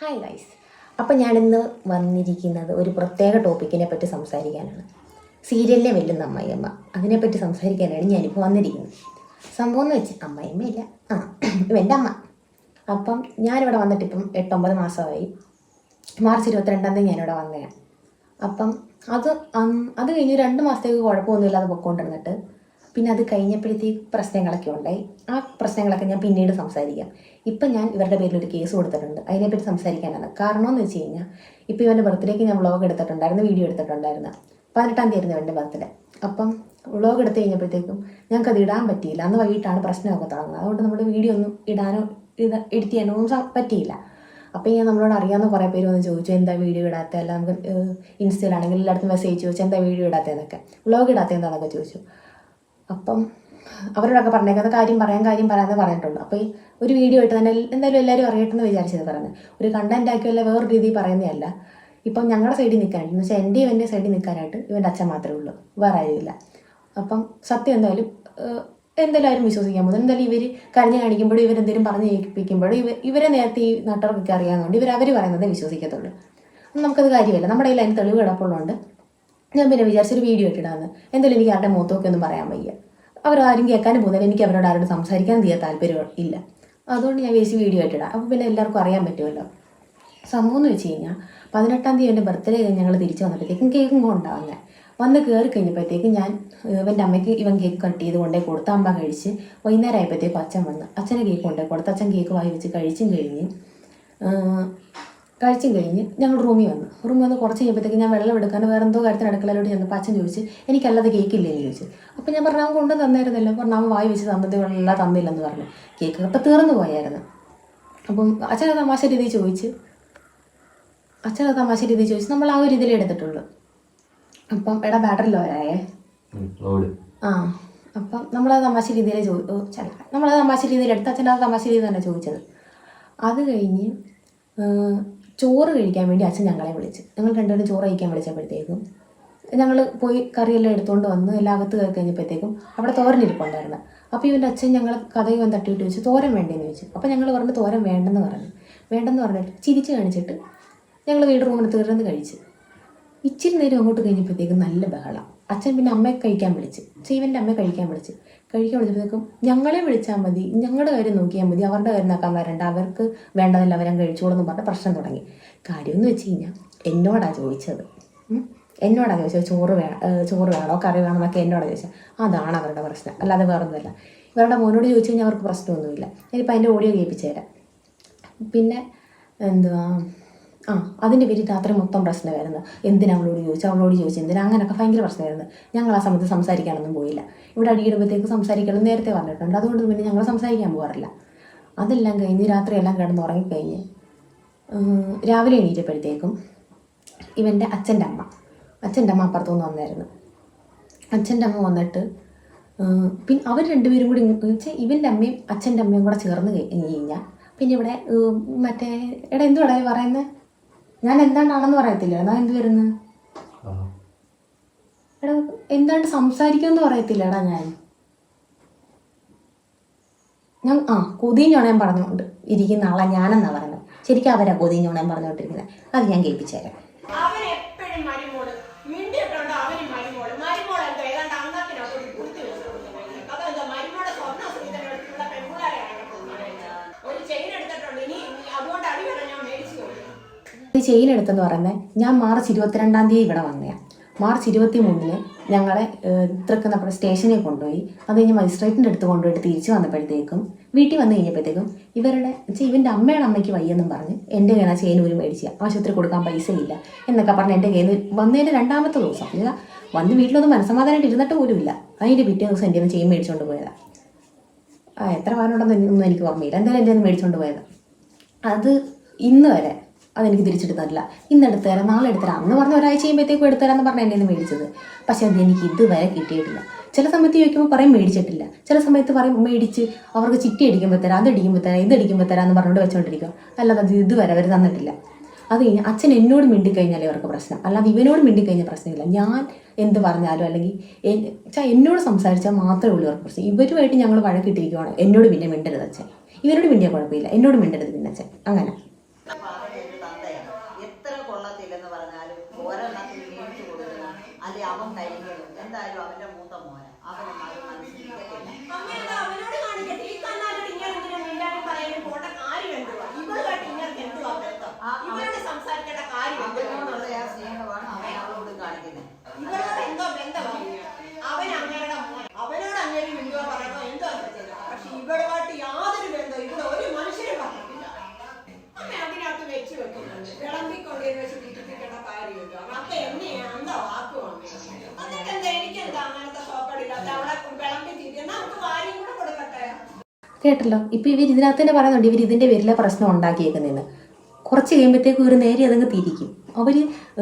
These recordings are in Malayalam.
ഹായ് ഗൈസ് അപ്പം ഞാനിന്ന് വന്നിരിക്കുന്നത് ഒരു പ്രത്യേക ടോപ്പിക്കിനെ പറ്റി സംസാരിക്കാനാണ്. സീരിയലിനെ വെല്ലുന്ന അമ്മായിയമ്മ. അതിനെപ്പറ്റി സംസാരിക്കാനാണ് ഞാനിപ്പോൾ വന്നിരിക്കുന്നത് സംഭവം എന്ന് വെച്ച് അമ്മായിയമ്മയില്ല. ആ എന്റെ അമ്മ. അപ്പം ഞാനിവിടെ വന്നിട്ട് ഇപ്പം എട്ടൊമ്പത് മാസമായി. മാർച്ച് ഇരുപത്തിരണ്ടാം തീയതി ഞാനിവിടെ വന്നതാണ് അപ്പം അത് അത് കഴിഞ്ഞ് രണ്ട് മാസത്തേക്ക് കുഴപ്പമൊന്നുമില്ലാതെ പൊക്കോണ്ടിരുന്നിട്ട് പിന്നെ അത് കഴിഞ്ഞപ്പോഴത്തേക്ക് പ്രശ്നങ്ങളൊക്കെ ഉണ്ടായി. ആ പ്രശ്നങ്ങളൊക്കെ ഞാൻ പിന്നീട് സംസാരിക്കാം. ഇപ്പം ഞാൻ ഇവരുടെ പേരിൽ ഒരു കേസ് കൊടുത്തിട്ടുണ്ട്. അതിനെപ്പറ്റി സംസാരിക്കാനാണ്. കാരണം എന്ന് വെച്ച് കഴിഞ്ഞാൽ ഇപ്പോൾ ഇവന്റെ ബർത്ത്ഡേക്ക് ഞാൻ വ്ളോഗ് എടുത്തിട്ടുണ്ടായിരുന്നു വീഡിയോ എടുത്തിട്ടുണ്ടായിരുന്നു. പതിനെട്ടാം തീയതി ആയിരുന്നു ഇവന്റെ ബർത്ത്ഡേ. അപ്പം വ്ളോഗ് എടുത്തു കഴിഞ്ഞപ്പോഴത്തേക്കും ഞങ്ങൾക്ക് അത് ഇടാൻ പറ്റിയില്ല. അന്ന് വൈകിട്ടാണ് പ്രശ്നമൊക്കെ തുടങ്ങുന്നത്. അതുകൊണ്ട് നമ്മുടെ വീഡിയോ ഒന്നും ഇടാനോ ഇത് എഡിറ്റ് ചെയ്യാനോ ഒന്നും പറ്റിയില്ല. അപ്പോൾ ഞാൻ നമ്മളോട് അറിയാവുന്ന കുറേ പേര് വന്ന് ചോദിച്ചു എന്താ വീഡിയോ ഇടാത്ത? അല്ല നമുക്ക് ഇൻസ്റ്റയിലാണെങ്കിൽ എല്ലായിടത്തും മെസ്സേജ് ചോദിച്ചു എന്താ വീഡിയോ ഇടാത്തതെന്നൊക്കെ വ്ളോഗ് ഇടാത്തതെന്താണെന്നൊക്കെ ചോദിച്ചു. അപ്പം അവരോടൊക്കെ പറഞ്ഞേക്കാത്ത കാര്യം പറയാൻ കാര്യം പറയാതെ പറഞ്ഞിട്ടുണ്ട്. അപ്പോൾ ഈ ഒരു വീഡിയോ ആയിട്ട് തന്നെ എന്തായാലും എല്ലാവരും അറിയട്ടെന്ന് വിചാരിച്ചത് പറഞ്ഞു ഒരു കണ്ടന്റ് ആക്കിയല്ല വേറെ രീതിയിൽ പറയുന്നതല്ല ഇപ്പം ഞങ്ങളുടെ സൈഡിൽ നിൽക്കാനായിട്ട് എന്ന് വെച്ചാൽ എന്റെ ഇവന്റെ സൈഡിൽ നിൽക്കാനായിട്ട് ഇവന്റെ അച്ഛൻ മാത്രമേ ഉള്ളൂ. വേറെ ആരുമില്ല. അപ്പം സത്യം എന്തായാലും ആരും വിശ്വസിക്കാൻ പോകുന്നത് എന്തായാലും ഇവർ കരഞ്ഞു കാണിക്കുമ്പോഴും ഇവരെന്തെങ്കിലും പറഞ്ഞ് കേൾപ്പിക്കുമ്പോഴും ഇവ ഇവരെ നേരത്തെ ഈ നാട്ടുകാർക്കൊക്കെ അറിയാവുന്നതുകൊണ്ട് ഇവർ അവർ പറയുന്നതേ വിശ്വസിക്കത്തുള്ളൂ. നമുക്കത് കാര്യമല്ല. നമ്മുടെ കയ്യിൽ അതിന് തെളിവ് കിടപ്പുള്ളതുകൊണ്ട് ഞാൻ പിന്നെ വിചാരിച്ചൊരു വീഡിയോ ഇട്ടിടാന്ന് എന്തായാലും എനിക്ക് ആരുടെ മുഖത്തൊക്കെ ഒന്നും പറയാൻ വയ്യ. അവരാരും കേൾക്കാനും പോകുന്നില്ല എനിക്ക് അവരോട് ആരോട് സംസാരിക്കാൻ തീരെ താല്പര്യം ഇല്ല. അതുകൊണ്ട് ഞാൻ വിചാരിച്ച് വീഡിയോ ഇട്ടിടാം അപ്പോൾ പിന്നെ എല്ലാവർക്കും അറിയാൻ പറ്റുമല്ലോ. സംഭവം എന്ന് വെച്ച് കഴിഞ്ഞാൽ പതിനെട്ടാം തീയതി എന്റെ ബർത്ത്ഡേ ഞങ്ങൾ തിരിച്ച് വന്നപ്പോഴത്തേക്കും കേക്കും കൊണ്ടാവുന്നത് വന്ന്. കയറി കഴിഞ്ഞപ്പോഴത്തേക്കും ഞാൻ ഇവന്റെ അമ്മയ്ക്ക് ഇവൻ കേക്ക് കട്ട് ചെയ്ത് കൊണ്ടേ കൊടുത്ത് അമ്മ കഴിച്ച് വൈകുന്നേരം ആയപ്പോഴത്തേക്കും അച്ഛൻ വന്ന്. അച്ഛനെ കേക്ക് കൊണ്ടേ കൊടുത്ത് അച്ഛൻ കേക്ക് വായി വെച്ച് കഴിച്ചും കഴിഞ്ഞ് കഴിച്ചും കഴിഞ്ഞ് ഞങ്ങൾ റൂമിൽ വന്നു. റൂമിൽ വന്ന് കുറച്ച് കഴിയുമ്പോഴത്തേക്ക് ഞാൻ വെള്ളം എടുക്കാൻ വേറെ എന്തോ കാര്യത്തിന് അടുക്കളയിലോട്ട് ചെന്നപ്പോൾ അച്ഛൻ ചോദിച്ചു എനിക്കല്ലാതെ കേക്ക് ഇല്ലേ എന്ന് ചോദിച്ചു. അപ്പം ഞാൻ പറഞ്ഞു അവൻ കൊണ്ടു തന്നായിരുന്നല്ലോ. പറഞ്ഞു അവൻ വായി വെച്ച് തന്നത് വെള്ളം തന്നില്ലെന്ന് പറഞ്ഞു. കേക്ക് അപ്പം തീർന്നു പോയായിരുന്നു. അപ്പം അച്ഛൻ തമാശ രീതി ചോദിച്ച് അച്ഛൻ തമാശ രീതി ചോദിച്ച് നമ്മൾ ആ ഒരു രീതിയിൽ എടുത്തിട്ടുള്ളൂ. അപ്പം എടാ ബാറ്ററി ലോരായേ ആ അപ്പം നമ്മളത് തമാശ രീതിയിൽ ചോദിച്ചു നമ്മൾ ആ നമ്മളത് തമാശ രീതിയിൽ എടുത്ത് അച്ഛൻ ആ തമാശ രീതി തന്നെ ചോദിച്ചത്. അത് കഴിഞ്ഞ് ചോറ് കഴിക്കാൻ വേണ്ടി അച്ഛൻ ഞങ്ങളെ വിളിച്ച്. ഞങ്ങൾ രണ്ടുപേരും ചോറ് കഴിക്കാൻ വിളിച്ചപ്പോഴത്തേക്കും ഞങ്ങൾ പോയി കറിയെല്ലാം എടുത്തുകൊണ്ട് വന്ന് എല്ലാം അകത്ത് കയറി കഴിഞ്ഞപ്പോഴത്തേക്കും അവിടെ തോരൻ ഇരിപ്പുണ്ടായിരുന്നു. അപ്പോൾ ഇവന്റെ അച്ഛൻ ഞങ്ങൾ കഥയും തട്ടിയിട്ട് ചോദിച്ചു തോരൻ വേണ്ടേന്ന് ചോദിച്ചു. അപ്പോൾ ഞങ്ങൾ പറഞ്ഞു തോരൻ വേണ്ടെന്ന് പറഞ്ഞു. വേണ്ടെന്ന് പറഞ്ഞിട്ട് ചിരിച്ച് കാണിച്ചിട്ട് ഞങ്ങൾ വീട് റൂമിനകത്ത് തീർന്ന് കഴിച്ച്. ഇച്ചിരി നേരം അങ്ങോട്ട് കഴിഞ്ഞപ്പോഴത്തേക്കും നല്ല ബഹളം. അച്ഛൻ പിന്നെ അമ്മയെ കഴിക്കാൻ വിളിച്ച്. ശിവന്റെ അമ്മയെ കഴിക്കാൻ വിളിച്ച്. കഴിക്കാൻ വിളിച്ചപ്പോഴത്തേക്കും ഞങ്ങളെ വിളിച്ചാൽ മതി ഞങ്ങളുടെ കാര്യം നോക്കിയാൽ മതി അവരുടെ കാര്യം നോക്കാൻ വരണ്ട അവർക്ക് വേണ്ടതല്ല അവരങ്ങ് കഴിച്ചോളെന്ന് പറഞ്ഞ പ്രശ്നം തുടങ്ങി. കാര്യമെന്ന് വെച്ച് കഴിഞ്ഞാൽ എന്നോടാ ചോദിച്ചത്. എന്നോടാ ചോദിച്ചത് ചോറ് വേണം ചോറ് വേണോ കറി വേണോ എന്നൊക്കെ എന്നോടാ ചോദിച്ചത്. അതാണ് അവരുടെ പ്രശ്നം. അല്ലാതെ വേറൊന്നുമില്ല. ഇവരുടെ മോനോട് ചോദിച്ചു കഴിഞ്ഞാൽ അവർക്ക് പ്രശ്നമൊന്നുമില്ല. ഇനിയിപ്പോൾ അതിന്റെ ഓഡിയോ കേൾപ്പിച്ചു തരാം. പിന്നെ എന്തുവാ? ആ അതിന്റെ പേരിൽ രാത്രി മൊത്തം പ്രശ്നമായിരുന്നു. എന്തിനാ അവളോട് ചോദിച്ചു അവളോട് ചോദിച്ചു എന്തിനാ? അങ്ങനെയൊക്കെ ഭയങ്കര പ്രശ്നമായിരുന്നു. ഞങ്ങൾ ആ സമയത്ത് സംസാരിക്കാനൊന്നും പോയില്ല. ഇവിടെ അടിയിടുമ്പോഴത്തേക്ക് സംസാരിക്കണം നേരത്തെ പറഞ്ഞിട്ടുണ്ട്. അതുകൊണ്ട് പിന്നെ ഞങ്ങൾ സംസാരിക്കാൻ പോകാറില്ല. അതെല്ലാം കഴിഞ്ഞ് രാത്രിയെല്ലാം കിടന്ന് ഉറങ്ങിക്കഴിഞ്ഞ് രാവിലെ എണീറ്റപ്പോഴത്തേക്കും ഇവന്റെ അച്ഛന്റെ അമ്മ അച്ഛന്റെ അമ്മ അപ്പുറത്തുനിന്ന് വന്നായിരുന്നു. അച്ഛന്റെ അമ്മ വന്നിട്ട് പിന്നെ അവർ രണ്ടുപേരും കൂടി വെച്ചാൽ ഇവന്റെ അമ്മയും അച്ഛന്റെ അമ്മയും കൂടെ ചേർന്ന് കഴിഞ്ഞ്. കഴിഞ്ഞാൽ പിന്നെ ഇവിടെ മറ്റേ എടാ എന്തുവാടാ പറയുന്നത് ഞാൻ എന്താണ്ടാണെന്ന് പറയത്തില്ല? എന്നാ എന്ത് വരുന്നത് എടാ എന്താണ്ട് സംസാരിക്കുമെന്ന് പറയത്തില്ലടാ ഞാൻ. ഞാൻ ആ കൊതിഞ്ഞോണയം പറഞ്ഞുകൊണ്ട് ഇരിക്കുന്ന ആളാ ഞാനെന്നാ പറയുന്നത് ശരിക്കും അവരാ കൊതിഞ്ഞോണയം പറഞ്ഞുകൊണ്ടിരിക്കുന്നത് അത് ഞാൻ കേൾപ്പിച്ചു തരാം ചെയിൻ എടുത്തെന്ന് പറയുന്നത് ഞാൻ മാർച്ച് ഇരുപത്തിരണ്ടാം തീയതി ഇവിടെ വന്നതാണ് മാർച്ച് ഇരുപത്തി മൂന്നിന് ഞങ്ങളെ തൃക്കുന്നപ്പുഴ സ്റ്റേഷനിൽ കൊണ്ടുപോയി. അത് കഴിഞ്ഞ് മജിസ്ട്രേറ്റിന്റെ അടുത്ത് കൊണ്ടുപോയിട്ട് തിരിച്ചു വന്നപ്പോഴത്തേക്കും വീട്ടിൽ വന്നു കഴിഞ്ഞപ്പോഴത്തേക്കും ഇവരുടെ വെച്ചാൽ ഇവന്റെ അമ്മയുടെ അമ്മയ്ക്ക് വയ്യെന്നും പറഞ്ഞ് എന്റെ കയ്യിൽ ആ ചെയിൻ ഒരു മേടിച്ചു ആശുപത്രി കൊടുക്കാൻ പൈസ ഇല്ല എന്നൊക്കെ പറഞ്ഞ് എന്റെ കയ്യിൽ വന്നതിന്റെ രണ്ടാമത്തെ ദിവസം. വന്ന് വീട്ടിലൊന്നും മനസ്സമാധാനമായിട്ട് ഇരുന്നിട്ട് പോലും ഇല്ല. അതിന്റെ പിറ്റേ ദിവസം എന്റെ ചെയിൻ മേടിച്ചുകൊണ്ട് പോയതാണ് ആ എത്ര പവനുണ്ടെന്ന് ഒന്നും എനിക്ക് ഓർമ്മയില്ല. എന്തായാലും എന്റെ മേടിച്ചുകൊണ്ട് പോയത്. അത് ഇന്ന് വരെ അതെനിക്ക് തിരിച്ചെടുത്ത് തരില്ല ഇന്ന് എടുത്തു തരാം നാളെ എടുത്തു തരാം അന്ന് പറഞ്ഞ ഒരാഴ്ച കഴിയുമ്പോഴത്തേക്കും എടുത്തു തരാമെന്ന് പറഞ്ഞ എന്റെ നിന്ന് മേടിച്ചത്. പക്ഷേ അത് എനിക്ക് ഇതുവരെ കിട്ടിയിട്ടില്ല. ചില സമയത്ത് ചോദിക്കുമ്പോൾ പറയും മേടിച്ചിട്ടില്ല. ചില സമയത്ത് പറയും മേടിച്ച് അവർക്ക് ചിറ്റി അടിക്കുമ്പോൾ തരാം അത് അടിക്കുമ്പോൾ തരാം ഇത് അടിക്കുമ്പോൾ തരാം എന്ന് പറഞ്ഞുകൊണ്ട് വെച്ചുകൊണ്ടിരിക്കും അല്ലാതെ അത് ഇതുവരെ അവർ തന്നിട്ടില്ല. അത് കഴിഞ്ഞ് അച്ഛൻ എന്നോട് മിണ്ടിക്കഴിഞ്ഞാലേ അവർക്ക് പ്രശ്നം. അല്ലാതെ ഇവനോട് മിണ്ടിക്കഴിഞ്ഞാൽ പ്രശ്നമില്ല. ഞാൻ എന്ത് പറഞ്ഞാലും അല്ലെങ്കിൽ എന്നോട് സംസാരിച്ചാൽ മാത്രമേ ഉള്ളൂ അവർക്ക് പ്രശ്നം. ഇവരുമായിട്ട് ഞങ്ങൾ വഴക്കിട്ടിരിക്കുവാണ്. എന്നോട് പിന്നെ മിണ്ടരുത് അച്ഛൻ. ഇവരോട് മിണ്ടിയാൽ കുഴപ്പമില്ല. എന്നോട് മിണ്ടരുത് പിന്നെ അച്ഛൻ. അങ്ങനെ. കേട്ടല്ലോ. ഇപ്പൊ ഇവർ ഇതിനകത്ത് തന്നെ പറയുന്നുണ്ട് ഇവർ ഇതിന്റെ പേരിലെ പ്രശ്നം ഉണ്ടാക്കിയേക്കുന്നതെന്ന് കുറച്ച് കഴിയുമ്പോഴത്തേക്ക് ഒരു നേരെ അതങ്ങ് തിരിക്കും.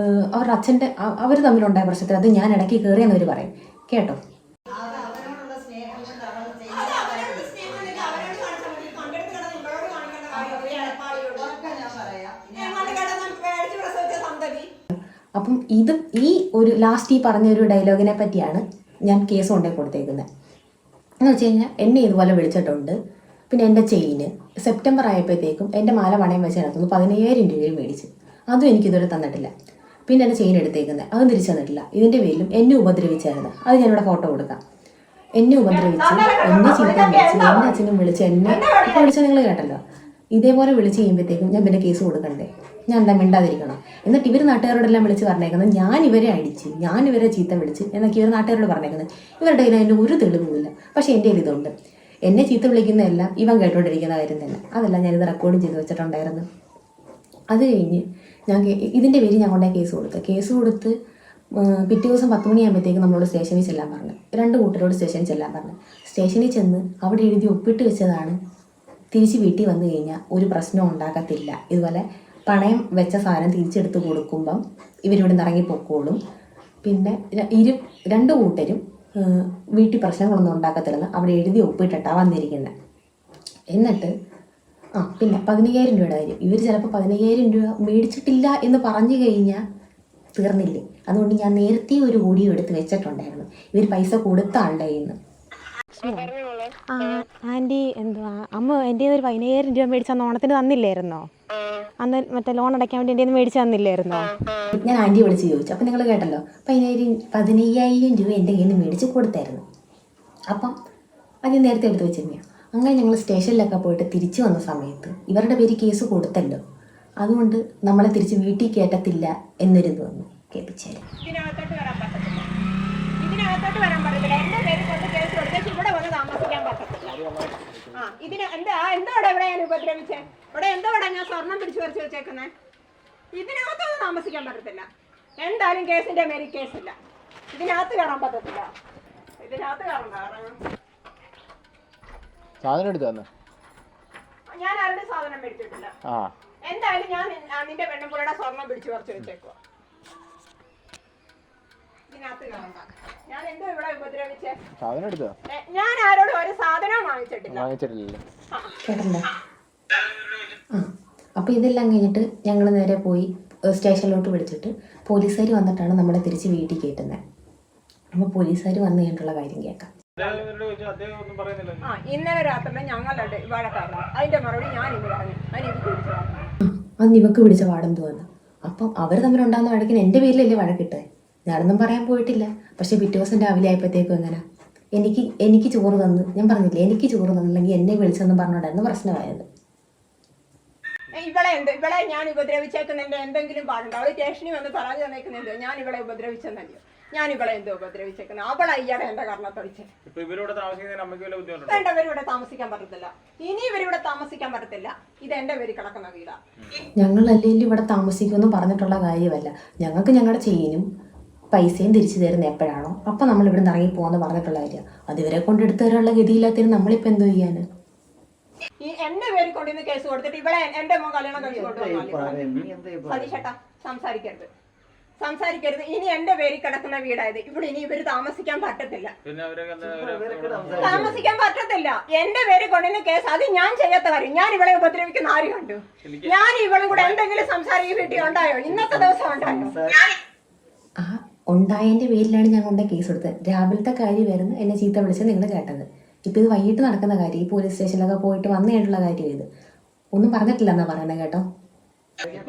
ഏഹ്, അവരുടെ അച്ഛന്റെ അവർ തമ്മിലുണ്ടായ പ്രശ്നത്തിൽ അത് ഞാൻ ഇടയ്ക്ക് കയറിയെന്ന് അവർ പറയും. കേട്ടോ. അപ്പം ഇത് ഈ ഒരു ലാസ്റ്റ് ഈ പറഞ്ഞ ഒരു ഡയലോഗിനെ പറ്റിയാണ് ഞാൻ കേസ് കൊണ്ടേ കൊടുത്തേക്കുന്നത് എന്ന് വെച്ച് കഴിഞ്ഞാൽ എന്നെ ഇതുപോലെ വിളിച്ചിട്ടുണ്ട്. പിന്നെ എന്റെ ചെയിന് സെപ്റ്റംബർ ആയപ്പോഴത്തേക്കും എന്റെ മാല പണയം വെച്ച് നടത്തുന്നു പതിനയ്യായിരം രൂപയിൽ മേടിച്ച്. അതും എനിക്കിതുവരെ തന്നിട്ടില്ല. പിന്നെ എന്റെ ചെയിൻ എടുത്തേക്കുന്നത് അതും തിരിച്ചു തന്നിട്ടില്ല. ഇതിന്റെ പേരിലും എന്നെ ഉപദ്രവിച്ചായിരുന്നു. അത് ഞാനിവിടെ ഫോട്ടോ കൊടുക്കാം. എന്നെ ഉപദ്രവിച്ച് എന്നെ ചീത്ത വിളിച്ച് എന്നെ അച്ഛനും വിളിച്ച് എന്നെ വിളിച്ചാൽ നിങ്ങൾ കേട്ടല്ലോ. ഇതേപോലെ വിളിച്ച് കഴിയുമ്പോഴത്തേക്കും ഞാൻ പിന്നെ കേസ് കൊടുക്കണ്ടേ? ഞാൻ എന്താ മിണ്ടാതിരിക്കണം? എന്നിട്ട് ഇവർ നാട്ടുകാരോടെല്ലാം വിളിച്ച് പറഞ്ഞേക്കുന്നത് ഞാൻ ഇവരെ അടിച്ച് ഞാൻ ഇവരെ ചീത്ത വിളിച്ച് എന്നൊക്കെ ഇവർ നാട്ടുകാരോട് പറഞ്ഞേക്കുന്നത്. ഇവരുടെ കയ്യിൽ അതിന്റെ ഒരു തെളിവുമില്ല പക്ഷേ എന്റെ ഇതുണ്ട്. എന്നെ ചീത്ത വിളിക്കുന്നതെല്ലാം ഇവൻ കേട്ടോണ്ടിരിക്കുന്ന കാര്യം തന്നെ അതെല്ലാം ഞാനിത് റെക്കോർഡ് ചെയ്ത് വെച്ചിട്ടുണ്ടായിരുന്നു. അത് കഴിഞ്ഞ് ഞാൻ ഇതിന്റെ പേര് ഞാൻ കൊണ്ടേ കേസ് കൊടുത്ത്. കേസ് കൊടുത്ത് പിറ്റേ ദിവസം പത്ത് മണിയാകുമ്പോഴത്തേക്ക് നമ്മളോട് സ്റ്റേഷനിൽ ചെല്ലാൻ പറഞ്ഞു. രണ്ട് കൂട്ടരോട് സ്റ്റേഷനിൽ ചെല്ലാൻ പറഞ്ഞു. സ്റ്റേഷനിൽ ചെന്ന് അവിടെ എഴുതി ഒപ്പിട്ട് വെച്ചതാണ് തിരിച്ച് വീട്ടിൽ വന്നു കഴിഞ്ഞാൽ ഒരു പ്രശ്നവും ഉണ്ടാകത്തില്ല. ഇതുപോലെ പണയം വെച്ച സാധനം തിരിച്ചെടുത്ത് കൊടുക്കുമ്പം ഇവരിവിടെ നിന്ന് ഇറങ്ങി പൊക്കോളും. പിന്നെ ഇരു രണ്ട് കൂട്ടരും വീട്ടിൽ പ്രശ്നങ്ങളൊന്നും ഉണ്ടാക്കത്തില്ലെന്ന് അവിടെ എഴുതി ഒപ്പിട്ടിട്ടാണ് വന്നിരിക്കുന്നത് എന്നിട്ട് ആ പിന്നെ പതിനയ്യായിരം രൂപയുടെ കാര്യം. ഇവർ ചിലപ്പോൾ പതിനയ്യായിരം രൂപ മേടിച്ചിട്ടില്ല എന്ന് പറഞ്ഞു കഴിഞ്ഞാൽ തീർന്നില്ലേ? അതുകൊണ്ട് ഞാൻ നേരത്തെ ഒരു കൂടിയും എടുത്ത് വെച്ചിട്ടുണ്ടായിരുന്നു. ഇവർ പൈസ കൊടുത്ത ആളുടെ കയ്യിൽ നിന്ന് ആ ആന്റി എന്തുവാ? അമ്മ എന്റെ ഒരു പതിനയ്യായിരം രൂപ മേടിച്ച് അന്ന് ഓണത്തിന് തന്നില്ലായിരുന്നോ? അന്ന് മറ്റേ ലോൺ അടയ്ക്കാൻ വേണ്ടി എന്റെ മേടിച്ച് തന്നില്ലായിരുന്നോ? ഞാൻ ആന്റി വിളിച്ച് ചോദിച്ചു. അപ്പം നിങ്ങൾ കേട്ടല്ലോ പതിനായിരം പതിനയ്യായിരം രൂപ എന്റെ കയ്യിൽ നിന്ന് മേടിച്ച് കൊടുത്തായിരുന്നു. അപ്പം അത് നേരത്തെ എടുത്തു വെച്ചിരുന്ന അങ്ങനെ ഞങ്ങൾ സ്റ്റേഷനിലൊക്കെ പോയിട്ട് തിരിച്ചു വന്ന സമയത്ത് ഇവരുടെ പേര് കേസ് കൊടുത്തല്ലോ. അതുകൊണ്ട് നമ്മളെ തിരിച്ച് വീട്ടിൽ കയറ്റത്തില്ല എന്നൊരു തോന്നുന്നു വന്നു. ഇതിനകത്തോട്ട് വരാൻ പറ്റത്തില്ല. ഇതിനകത്തോട്ട് വരാൻ പറ്റത്തില്ല. എന്റെ പേര് കൊണ്ട് കേസ് കൊടുത്തേച്ച് ഇവിടെ വന്ന് ആ ഇതിന് എന്താ എന്തോടെ ഇവിടെ ഞാൻ ഉപദ്രവിച്ചേ? ഇവിടെ എന്തോടെ ഞാൻ സ്വർണം പിടിച്ചു പറിച്ചു വെച്ചേക്കുന്നേ? ഇതിനകത്തൊന്നും താമസിക്കാൻ പറ്റത്തില്ല. എന്തായാലും കേസിന്റെ മേരി കേസില്ല. ഇതിനകത്ത് കയറാൻ പറ്റത്തില്ല. ഇതിനകത്ത് കയറണ്ട സാധനം എടുത്തു തന്നെ ഞാൻ ആരുടെ സാധനം മേടിച്ചിട്ടില്ല? ആ. എന്തായാലും ഞാൻ നിന്റെ പെണ്ണുപുരയുടെ സ്വർണം പിടിച്ചു പറിച്ചു വെച്ചേക്കുവാ. ഞാൻ എന്തോ ഇവിടെ ഉപദ്രവിച്ചേ. സാധനം എടുത്തോ ഞാൻ ആരോടും ഒരു സാധനവും വാങ്ങിച്ചിട്ടില്ല. വാങ്ങിച്ചിട്ടില്ലല്ലോ. അപ്പോൾ ഇതെല്ലാം കഴിഞ്ഞിട്ട് ഞങ്ങൾ നേരെ പോയി സ്റ്റേഷനിലോട്ട് വിളിച്ചിട്ട് പോലീസുകാർ വന്നിട്ടാണ് നമ്മളെ തിരിച്ച് വീട്ടിൽ കയറ്റുന്നത് അപ്പോൾ പോലീസുകാർ വന്നു കഴിഞ്ഞിട്ടുള്ള കാര്യം കേൾക്കാം ഇന്നലെ രാത്രി ഞങ്ങളുടെ വഴക്കായിരുന്നു അതിന്റെ മറുപടി ഞാൻ ഇന്ന് പറഞ്ഞു. അതിന് അത് ഇവക്ക് പിടിച്ച പാടെന്ത് തോന്നുന്നു അപ്പം അവർ തമ്മിലുണ്ടാകുന്ന വഴക്കിന് എന്റെ പേരിലല്ലേ വഴക്കിട്ടേ ഞാനൊന്നും പറയാൻ പോയിട്ടില്ല. പക്ഷേ പിറ്റേ ദിവസം രാവിലെ ആയപ്പോഴത്തേക്കും എങ്ങനെ? എനിക്ക് എനിക്ക് ചോറ് തന്ന്. ഞാൻ പറഞ്ഞില്ലേ എനിക്ക് ചോറ് തന്നില്ലെങ്കിൽ എന്നെ വിളിച്ചെന്ന് പറഞ്ഞോണ്ടായിരുന്നു പ്രശ്നമായത്. ഇവളെ എന്ത്? ഇവളെ ഞാൻ ഉപദ്രവിച്ചേക്കുന്നതിന്റെ എന്തെങ്കിലും പാടുണ്ടോ? അവൾ സ്റ്റേഷനിൽ വന്ന് പറഞ്ഞു തന്നേക്കുന്നത് ഞാൻ ഇവളെ ഉപദ്രവിച്ചെന്നല്ലയോ? ഞാൻ ഇവളെ എന്തോ ഉപദ്രവിച്ചേക്കുന്നത് അവളെ ഇയാളെ എന്റെ കർണത്തൊഴിച്ചേ വേണ്ട ഇവരിവിടെ താമസിക്കാൻ പറ്റത്തില്ല. ഇനി ഇവരിവിടെ താമസിക്കാൻ പറ്റത്തില്ല. ഇത് എന്റെ പേര് കിടക്കുന്ന വീടാ. ഞങ്ങൾ അല്ലെങ്കിൽ ഇവിടെ താമസിക്കുമെന്ന് പറഞ്ഞിട്ടുള്ള കാര്യമല്ല. ഞങ്ങൾക്ക് ഞങ്ങളുടെ ചെയിനും പൈസയും തിരിച്ചു തരുന്നത് എപ്പോഴാണോ? അപ്പം നമ്മൾ ഇവിടെ നിന്ന് ഇറങ്ങി പോകാന്ന് പറഞ്ഞിട്ടുള്ള കാര്യം. അതിവരെ ഇവരെ കൊണ്ട് എടുത്തു തരാനുള്ള ഗതിയില്ലാത്തതിന് നമ്മളിപ്പോൾ എന്തു ചെയ്യാൻ ഈ എന്റെ പേര് കൊണ്ടിന്ന് കേസ് കൊടുത്തിട്ട് ഇവിടെ എന്റെ മോൻ കല്യാണം കഴിച്ചു സതീഷേട്ടാ സംസാരിക്കരുത്. സംസാരിക്കരുത്. ഇനി എന്റെ പേരിൽ കിടക്കുന്ന വീടായത്. ഇവിടെ ഇനി ഇവർ താമസിക്കാൻ പറ്റത്തില്ല. താമസിക്കാൻ പറ്റത്തില്ല. എന്റെ പേര് കൊണ്ടുവന്ന കേസ് അത് ഞാൻ ചെയ്യാത്ത കാര്യം. ഞാൻ ഇവളെ ഉപദ്രവിക്കുന്ന ആര് കണ്ടു? ഞാൻ ഇവളും കൂടെ എന്തെങ്കിലും സംസാരം ഈ വീട്ടിൽ ഉണ്ടായോ? ഇന്നത്തെ ദിവസം ഉണ്ടായോ? ഉണ്ടായതിന്റെ പേരിലാണ് ഞാൻ കൊണ്ട കേസ് കൊടുത്തത് രാവിലത്തെ കാര്യമായിരുന്നു എന്നെ ചീത്ത വിളിച്ച് നിങ്ങൾ കേട്ടത്. ഇപ്പം ഇത് വൈകിട്ട് നടക്കുന്ന കാര്യം ഈ പോലീസ് സ്റ്റേഷനിലൊക്കെ പോയിട്ട് വന്നു കഴിഞ്ഞിട്ടുള്ള കാര്യം ഇത്. ഒന്നും പറഞ്ഞിട്ടില്ല എന്നാ പറയുന്നത് കേട്ടോ.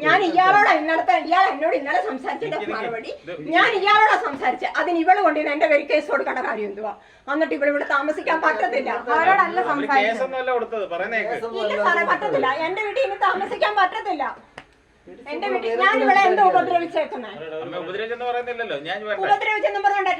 ഞാൻ ഇയാളോട് ഇന്നലത്തെ ഇയാൾ എന്നോട് ഇന്നലെ സംസാരിച്ചിട്ട് മറുപടി. ഞാൻ ഇയാളോടാ സംസാരിച്ചത് അതിന് ഇവൾ കൊണ്ടിരുന്ന എന്റെ പേര് കേസ് കൊടുക്കേണ്ട കാര്യം എന്തുവാ? എന്നിട്ട് ഇവിടെ ഇവിടെ താമസിക്കാൻ പറ്റത്തില്ല. അവരോടല്ല അവർ സംസാരിച്ചത്? പറ്റത്തില്ല. എന്റെ വീട്ടിൽ ഇനി താമസിക്കാൻ പറ്റത്തില്ല. എന്റെ വീട്ടിൽ ഞാൻ ഇവിടെ എന്തോ ഉപദ്രവിച്ചേക്കുന്നേ. ഉപദ്രവിച്ചെന്ന് പറയുന്നില്ലല്ലോ. ഞാൻ ഉപദ്രവിച്ചെന്നും പറഞ്ഞോണ്ട്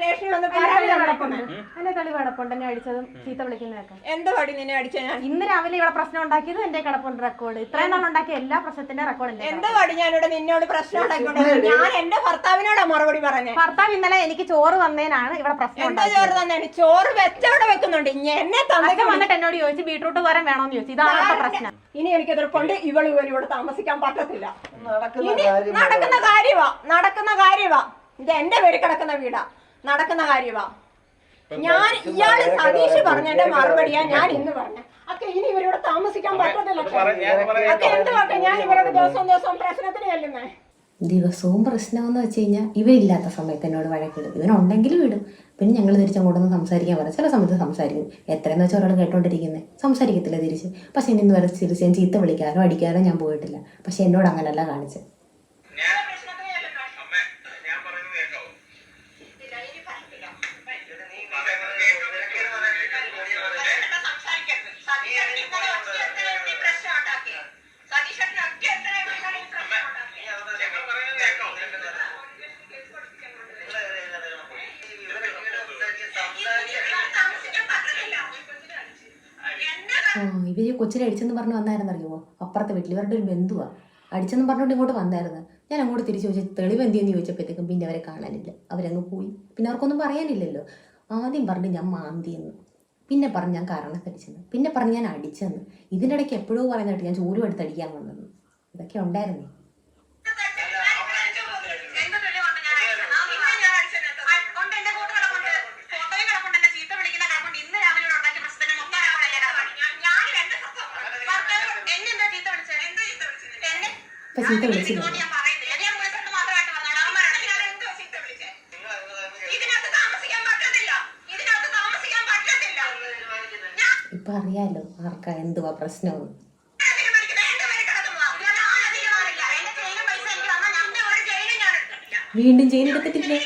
നടക്കുന്നത് എന്നെ കളി കിടപ്പുണ്ട് എന്നെ അടിച്ചതും ചീത്ത വിളിക്കുന്നതൊക്കെ. എന്തോ അടി നിന്നെ അടിച്ച ഞാൻ? ഇന്ന് രാവിലെ ഇവിടെ പ്രശ്നം ഉണ്ടാക്കിയത് എന്റെ കിടപ്പുണ്ട് റെക്കോർഡ്. ഇത്രയും നാൾ ഉണ്ടാക്കിയ എല്ലാ പ്രശ്നത്തിന്റെ റെക്കോർഡ് എന്തോ അടി ഞാനിവിടെ നിന്നോട് പ്രശ്നം ഉണ്ടാക്കിക്കൊണ്ട് ഞാൻ എന്റെ ഭർത്താവിനോടാ മറുപടി പറഞ്ഞു. ഭർത്താവ് ഇന്നലെ എനിക്ക് ചോറ് വന്നേനാണ് ഇവിടെ പ്രശ്നം എന്താ ചോറ് തന്നേന് ചോറ് വെച്ചവിടെ വെക്കുന്നുണ്ട്. എന്നെ തന്നെ വന്നിട്ട് എന്നോട് ചോദിച്ചു ബീട്രൂട്ട് വരാൻ വേണോന്ന് ചോദിച്ചു. ഇതാണ് പ്രശ്നം. ഇനി എനിക്ക് എതിർപ്പുണ്ട് ഇവൾ ഇവന് ഇവിടെ താമസിക്കാൻ പറ്റത്തില്ല. ഇനി നടക്കുന്ന കാര്യവാ. നടക്കുന്ന കാര്യവാ. ഇത് എന്റെ പേര് കിടക്കുന്ന വീടാ. നടക്കുന്ന കാര്യവാ. ഞാൻ ഇയാൾ സതീഷ് പറഞ്ഞതിന്റെ മറുപടിയാ ഞാൻ ഇന്ന് പറഞ്ഞ. അക്കെ ഇനി ഇവരോട് താമസിക്കാൻ പറ്റത്തില്ല അക്കെ എന്ത് പറ്റും ഞാൻ ഇവരോട് ദിവസവും ദിവസവും പ്രശ്നത്തിന് ചെല്ലുന്നേ. ദിവസവും പ്രശ്നമെന്ന് വെച്ച് കഴിഞ്ഞാൽ ഇവരില്ലാത്ത സമയത്ത് എന്നോട് വഴക്കിടും. ഇവനുണ്ടെങ്കിൽ വിടും. പിന്നെ ഞങ്ങൾ തിരിച്ചങ്ങോട്ടൊന്ന് സംസാരിക്കാൻ പറഞ്ഞു ചില സമയത്ത് സംസാരിക്കും എത്രയെന്ന് വെച്ചാൽ ഒരാൾ കേട്ടോണ്ടിരിക്കുന്നത് സംസാരിക്കത്തില്ല തിരിച്ച് പക്ഷെ എന്നെ ഇന്ന് വരെ തിരിച്ച് ഞാൻ ചീത്ത വിളിക്കാനോ അടിക്കാനോ ഞാൻ പോയിട്ടില്ല പക്ഷെ എന്നോട് അങ്ങനല്ല കാണിച്ചത് ആ ഇവർ കൊച്ചിനെ അടിച്ചെന്ന് പറഞ്ഞ് വന്നായിരുന്നു അറിയുമോ? അപ്പുറത്തെ വീട്ടിൽ ഇവരുടെ ഒരു ബന്ധുവാ. അടിച്ചെന്ന് പറഞ്ഞുകൊണ്ട് ഇങ്ങോട്ട് വന്നായിരുന്നു. ഞാൻ അങ്ങോട്ട് തിരിച്ചു ചോദിച്ചു തെളിവ് എന്തിയെന്ന് ചോദിച്ചപ്പോഴത്തേക്കും പിന്നെ അവരെ കാണാനില്ല. അവരങ്ങ് പോയി. പിന്നെ അവർക്കൊന്നും പറയാനില്ലല്ലോ. ആദ്യം പറഞ്ഞു ഞാൻ മാന്തിയെന്ന് പിന്നെ പറഞ്ഞു ഞാൻ കാരണത്തടിച്ചെന്ന് പിന്നെ പറഞ്ഞു ഞാൻ അടിച്ചെന്ന് ഇതിനിടയ്ക്ക് എപ്പോഴോ പറയുന്നതായിട്ട് ഞാൻ ചോരും എടുത്തടിക്കാൻ വന്നെന്ന് ഇതൊക്കെ ഉണ്ടായിരുന്നേ. ചീത്ത വിളിച്ചില്ല? ഇപ്പൊ അറിയാലോ ആർക്കാ എന്തുവാ പ്രശ്നമെന്ന് വീണ്ടും ചെയിൻ എടുത്തിട്ടില്ലേ